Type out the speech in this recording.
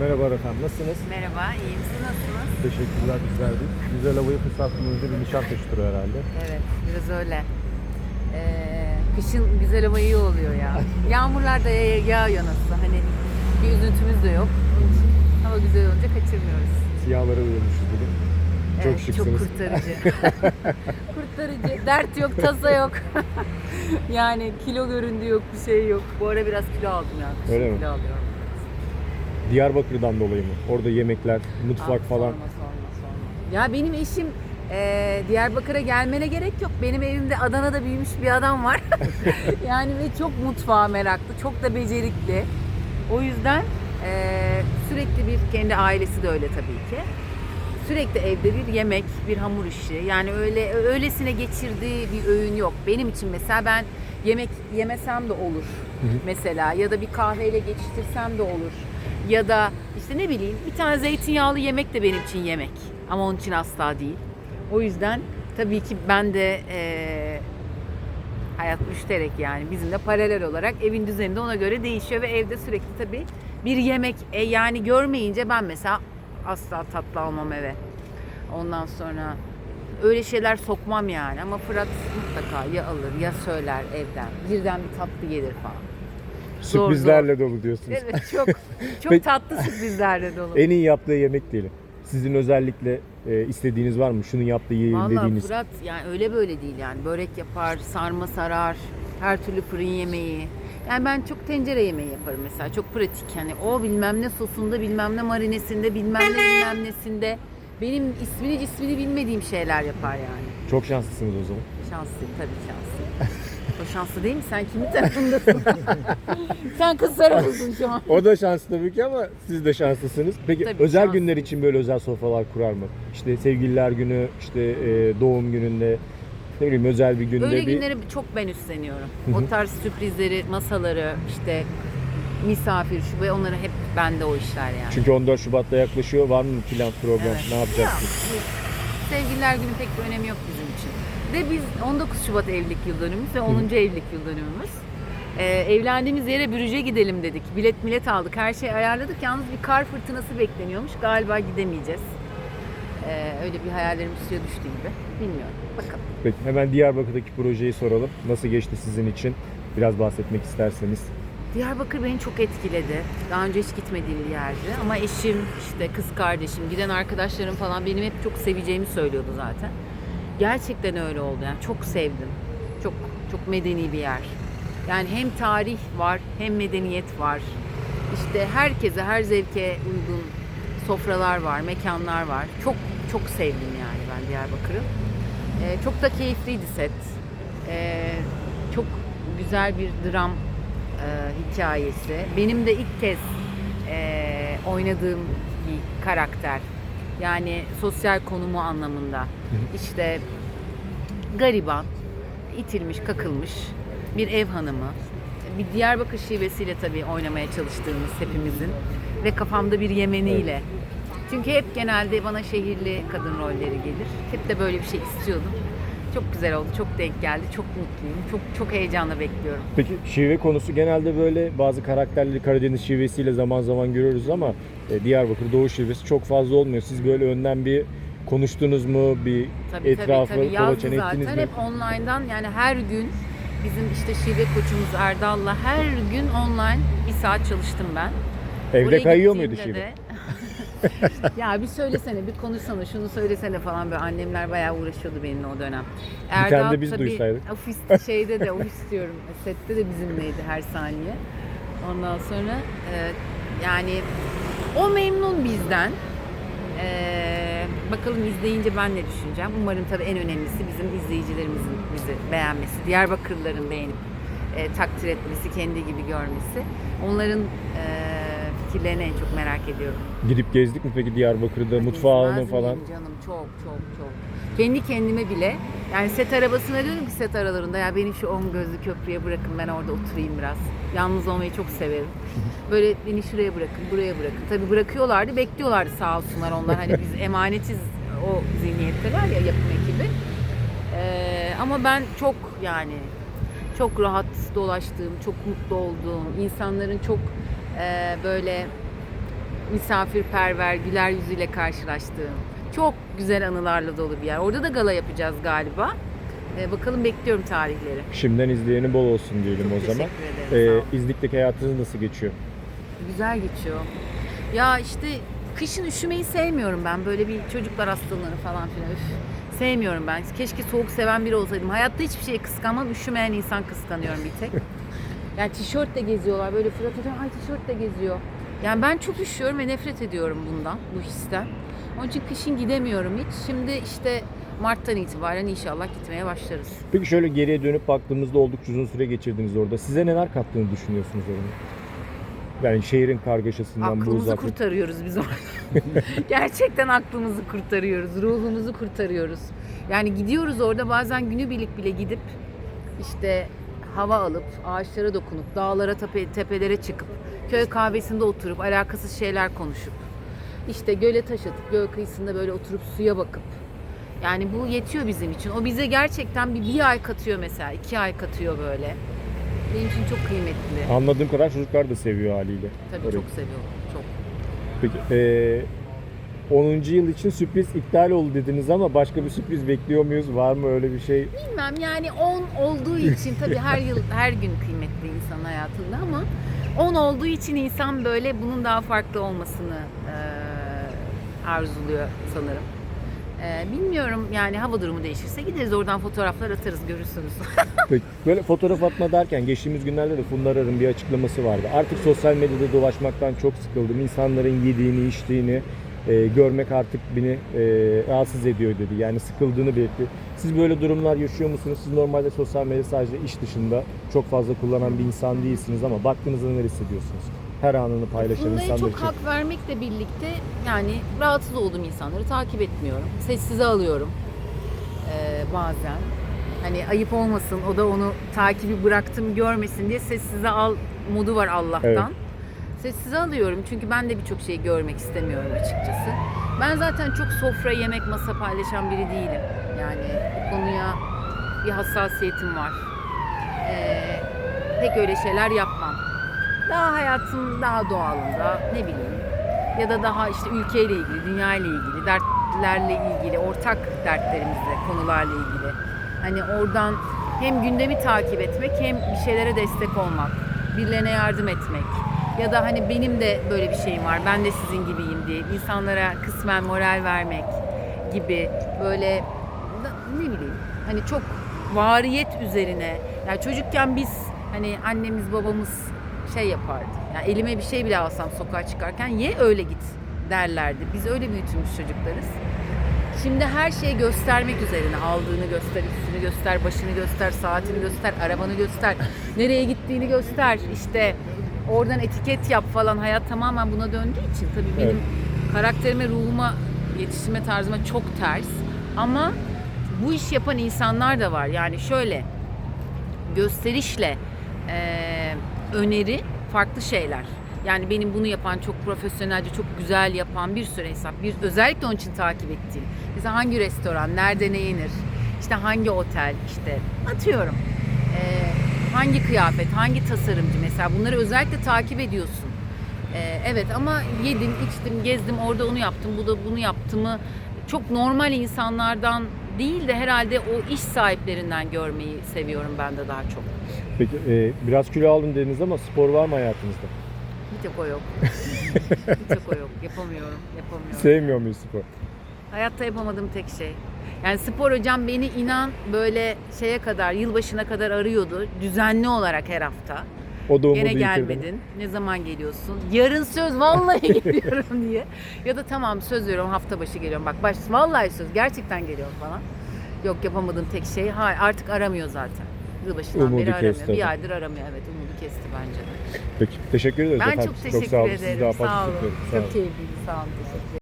Merhaba efendim, nasılsınız? Merhaba, iyiyim. Siz nasılsınız? Teşekkürler, bizler de. Güzel havayı fırsat bulunca bir Nişantaşı turu herhalde. Evet, biraz öyle. Ee, kışın güzel hava iyi oluyor ya. Yağmurlar da ya- yağıyor nasıl. Hani bir üzüntümüz de yok. Hava güzel olunca kaçırmıyoruz. Siyahlara uyanmışız bugün. Çok evet, şıksınız. Çok kurtarıcı. kurtarıcı. Dert yok, tasa yok. yani kilo göründü yok, bir şey yok. Bu ara biraz kilo aldım ya. Öyle mi? kilo alıyorum. Diyarbakır'dan dolayı mı? Orada yemekler, mutfak Ah, falan. Sorma, sorma, sorma. Ya benim eşim e, Diyarbakır'a gelmene gerek yok. Benim evimde Adana'da büyümüş bir adam var. yani ve çok mutfağa meraklı, çok da becerikli. O yüzden e, sürekli bir kendi ailesi de öyle tabii ki. Sürekli evde bir yemek, bir hamur işi. Yani öyle öylesine geçirdiği bir öğün yok. Benim için mesela ben yemek yemesem de olur. Mesela ya da bir kahveyle geçiştirsem de olur. Ya da işte ne bileyim bir tane zeytinyağlı yemek de benim için yemek. Ama onun için asla değil. O yüzden tabii ki ben de eee, hayat müşterek yani bizimle paralel olarak evin düzeni de ona göre değişiyor ve evde sürekli tabii bir yemek e, yani görmeyince ben mesela asla tatlı almam eve. Ondan sonra öyle şeyler sokmam yani ama Fırat mutlaka ya alır ya söyler evden. Birden bir tatlı gelir falan. Zor, Sürprizlerle dolu diyorsunuz. Evet çok çok Peki- tatlı sürprizlerle dolu. En iyi yaptığı yemek diyelim. Sizin özellikle e, istediğiniz var mı? Şunun yaptığı yiyelim Vallahi dediğiniz. Fırat yani öyle böyle değil yani. Börek yapar, sarma sarar, her türlü fırın yemeği. Yani ben çok tencere yemeği yaparım mesela. Çok pratik. Hani o bilmem ne sosunda, bilmem ne marinesinde, bilmem ne bilmem nesinde. Benim ismini cismini bilmediğim şeyler yapar yani. Çok şanslısınız o zaman. Şanslıyım tabii şanslıyım. şanslı değil mi? Sen kimin tarafındasın? Sen kız tarafısın şu an. O da şanslı tabii ki ama siz de şanslısınız. Peki Tabii, özel şanslı. günler için böyle özel sofralar kurar mı? İşte sevgililer günü, işte e, doğum gününde, ne bileyim özel bir günde Böyle bir... günleri çok ben üstleniyorum. O tarz sürprizleri, masaları, işte misafir şu ve onları hep bende o işler yani. Çünkü 14 Şubat'ta yaklaşıyor. Var mı plan, program? Evet. Ne yapacaksınız? Sevgililer günü pek bir önemi yok bizim için. Ve biz 19 Şubat evlilik yıl dönümümüz ve 10. evlilik yıl dönümümüz. Ee, evlendiğimiz yere Brüj'e gidelim dedik. Bilet millet aldık. Her şeyi ayarladık. Yalnız bir kar fırtınası bekleniyormuş. Galiba gidemeyeceğiz. Ee, öyle bir hayallerimiz suya düştü gibi. Bilmiyorum. Bakalım. Peki hemen Diyarbakır'daki projeyi soralım. Nasıl geçti sizin için? Biraz bahsetmek isterseniz. Diyarbakır beni çok etkiledi. Daha önce hiç gitmediğim bir yerdi. Ama eşim, işte kız kardeşim, giden arkadaşlarım falan benim hep çok seveceğimi söylüyordu zaten. Gerçekten öyle oldu yani. Çok sevdim. Çok çok medeni bir yer. Yani hem tarih var, hem medeniyet var. İşte herkese, her zevke uygun sofralar var, mekanlar var. Çok çok sevdim yani ben Diyarbakır'ı. Ee, çok da keyifliydi set. Ee, çok güzel bir dram e, hikayesi. Benim de ilk kez e, oynadığım bir karakter. Yani sosyal konumu anlamında. İşte gariban, itilmiş, kakılmış bir ev hanımı. Bir Diyarbakır şivesiyle tabii oynamaya çalıştığımız hepimizin ve kafamda bir Yemeniyle. Çünkü hep genelde bana şehirli kadın rolleri gelir. Hep de böyle bir şey istiyordum. Çok güzel oldu, çok denk geldi, çok mutluyum, çok çok heyecanla bekliyorum. Peki şive konusu genelde böyle bazı karakterleri Karadeniz şivesiyle zaman zaman görüyoruz ama e, Diyarbakır Doğu şivesi çok fazla olmuyor. Siz böyle önden bir konuştunuz mu? Bir Tabii etrafı tabii tabii yazdı kolaçan ettiniz zaten mi? hep online'dan yani her gün bizim işte şive koçumuz Erdal'la her gün online bir saat çalıştım ben. Evde Oraya kayıyor muydu gittiğimde şive? de- ya bir söylesene, bir konuşsana, şunu söylesene falan böyle annemler bayağı uğraşıyordu benimle o dönem. Bir tane de biz tabii duysaydık. Ofis şeyde de ofis diyorum. Sette de bizimleydi her saniye. Ondan sonra e, yani o memnun bizden. E, bakalım izleyince ben ne düşüneceğim. Umarım tabii en önemlisi bizim izleyicilerimizin bizi beğenmesi, Diyarbakırlıların beğenip e, takdir etmesi, kendi gibi görmesi. Onların e, fikirlerini en çok merak ediyorum. Gidip gezdik mi peki Diyarbakır'da mutfağını Gezmez falan? miyim canım çok çok çok. Kendi kendime bile yani set arabasına diyorum ki set aralarında ya beni şu on gözlü köprüye bırakın ben orada oturayım biraz. Yalnız olmayı çok severim. Böyle beni şuraya bırakın, buraya bırakın. Tabii bırakıyorlardı, bekliyorlardı sağ olsunlar onlar. Hani biz emanetiz o zihniyetteler ya yapım ekibi. Ee, ama ben çok yani çok rahat dolaştığım, çok mutlu olduğum, insanların çok e, böyle misafirperver, güler yüzüyle karşılaştığım, çok güzel anılarla dolu bir yer. Orada da gala yapacağız galiba. Ee, bakalım bekliyorum tarihleri. Şimdiden izleyeni bol olsun diyelim Çok o zaman. ederim, sağ Ee. İznik'teki hayatınız nasıl geçiyor? Güzel geçiyor. Ya işte kışın üşümeyi sevmiyorum ben. Böyle bir çocuklar hastalığını falan filan. Üf. Sevmiyorum ben. Keşke soğuk seven biri olsaydım. Hayatta hiçbir şeyi kıskanmam. Üşümeyen insan kıskanıyorum bir tek. Yani tişörtle geziyorlar. Böyle Fırat Hocam ay tişörtle geziyor. Yani ben çok üşüyorum ve nefret ediyorum bundan, bu histen. Onun için kışın gidemiyorum hiç. Şimdi işte Mart'tan itibaren inşallah gitmeye başlarız. Peki şöyle geriye dönüp baktığımızda oldukça uzun süre geçirdiniz orada. Size neler kattığını düşünüyorsunuz oranın? Yani şehrin kargaşasından bu Aklımızı uzaklık. kurtarıyoruz biz orada. Gerçekten aklımızı kurtarıyoruz, ruhumuzu kurtarıyoruz. Yani gidiyoruz orada bazen günübirlik bile gidip işte hava alıp, ağaçlara dokunup, dağlara, tepe, tepelere çıkıp, köy kahvesinde oturup, alakasız şeyler konuşup, işte göle taş atıp, göl kıyısında böyle oturup suya bakıp. Yani bu yetiyor bizim için. O bize gerçekten bir, bir ay katıyor mesela, iki ay katıyor böyle. Benim için çok kıymetli. Anladığım kadar çocuklar da seviyor haliyle. Tabii orayı. çok seviyorum, çok. Peki eee 10. yıl için sürpriz iptal oldu dediniz ama başka bir sürpriz bekliyor muyuz? Var mı öyle bir şey? Bilmem yani 10 olduğu için tabii her yıl her gün kıymetli insan hayatında ama 10 olduğu için insan böyle bunun daha farklı olmasını eee, arzuluyor sanırım. Eee, bilmiyorum yani hava durumu değişirse gideriz oradan fotoğraflar atarız görürsünüz. Peki, böyle fotoğraf atma derken geçtiğimiz günlerde de Funda Arar'ın bir açıklaması vardı. Artık sosyal medyada dolaşmaktan çok sıkıldım. İnsanların yediğini, içtiğini e, görmek artık beni e, rahatsız ediyor dedi. Yani sıkıldığını belirtti. Siz böyle durumlar yaşıyor musunuz? Siz normalde sosyal medya sadece iş dışında çok fazla kullanan bir insan değilsiniz ama baktığınızda neler hissediyorsunuz? Her anını paylaşan Funda'ya insanlar çok için. hak vermekle birlikte yani rahatsız olduğum insanları takip etmiyorum. Sessize alıyorum eee, bazen. Hani ayıp olmasın o da onu takibi bıraktım görmesin diye sessize al modu var Allah'tan. Evet. Sessize alıyorum çünkü ben de birçok şeyi görmek istemiyorum açıkçası. Ben zaten çok sofra, yemek, masa paylaşan biri değilim. Yani bu konuya bir hassasiyetim var. Eee, pek öyle şeyler yapmam. Daha hayatım daha doğalında ne bileyim ya da daha işte ülkeyle ilgili, dünyayla ilgili, dertlerle ilgili, ortak dertlerimizle, konularla ilgili. Hani oradan hem gündemi takip etmek hem bir şeylere destek olmak, birilerine yardım etmek ya da hani benim de böyle bir şeyim var, ben de sizin gibiyim diye insanlara kısmen moral vermek gibi böyle ne bileyim hani çok variyet üzerine yani çocukken biz hani annemiz babamız şey yapardı. Yani elime bir şey bile alsam sokağa çıkarken ye öyle git derlerdi. Biz öyle büyütülmüş çocuklarız. Şimdi her şeyi göstermek üzerine aldığını göster, üstünü göster, başını göster, saatini göster, arabanı göster, nereye gittiğini göster. İşte oradan etiket yap falan hayat tamamen buna döndüğü için tabii benim karakterime, ruhuma, yetiştirme tarzıma çok ters. Ama bu iş yapan insanlar da var. Yani şöyle gösterişle eee, öneri farklı şeyler. Yani benim bunu yapan çok profesyonelce, çok güzel yapan bir sürü insan. Bir, özellikle onun için takip ettiğim. Mesela hangi restoran, nerede ne yenir, işte hangi otel, işte atıyorum. Eee, hangi kıyafet, hangi tasarımcı mesela bunları özellikle takip ediyorsun. Eee, evet ama yedim, içtim, gezdim, orada onu yaptım, bu da bunu yaptımı çok normal insanlardan değil de herhalde o iş sahiplerinden görmeyi seviyorum ben de daha çok. Peki e, biraz kilo aldım dediniz ama spor var mı hayatınızda? Bir tek o yok. bir tek o yok. Yapamıyorum. Yapamıyorum. Sevmiyor muyuz spor? Hayatta yapamadığım tek şey. Yani spor hocam beni inan böyle şeye kadar, yılbaşına kadar arıyordu. Düzenli olarak her hafta. O da Gene gelmedin. Ne zaman geliyorsun? Yarın söz vallahi geliyorum diye. Ya da tamam söz veriyorum hafta başı geliyorum. Bak baş vallahi söz gerçekten geliyorum falan. Yok yapamadığım tek şey hayır artık aramıyor zaten. Yılbaşından Umudu beri aramıyor. kesti o Bir zaman. aydır aramıyor evet umudu kesti bence de. Peki teşekkür ederiz Ben efendim. çok teşekkür sağ olun. ederim. Sağ olun. Sağ olun. Çok keyifliydi. Sağ olun. Teşekkür ederim.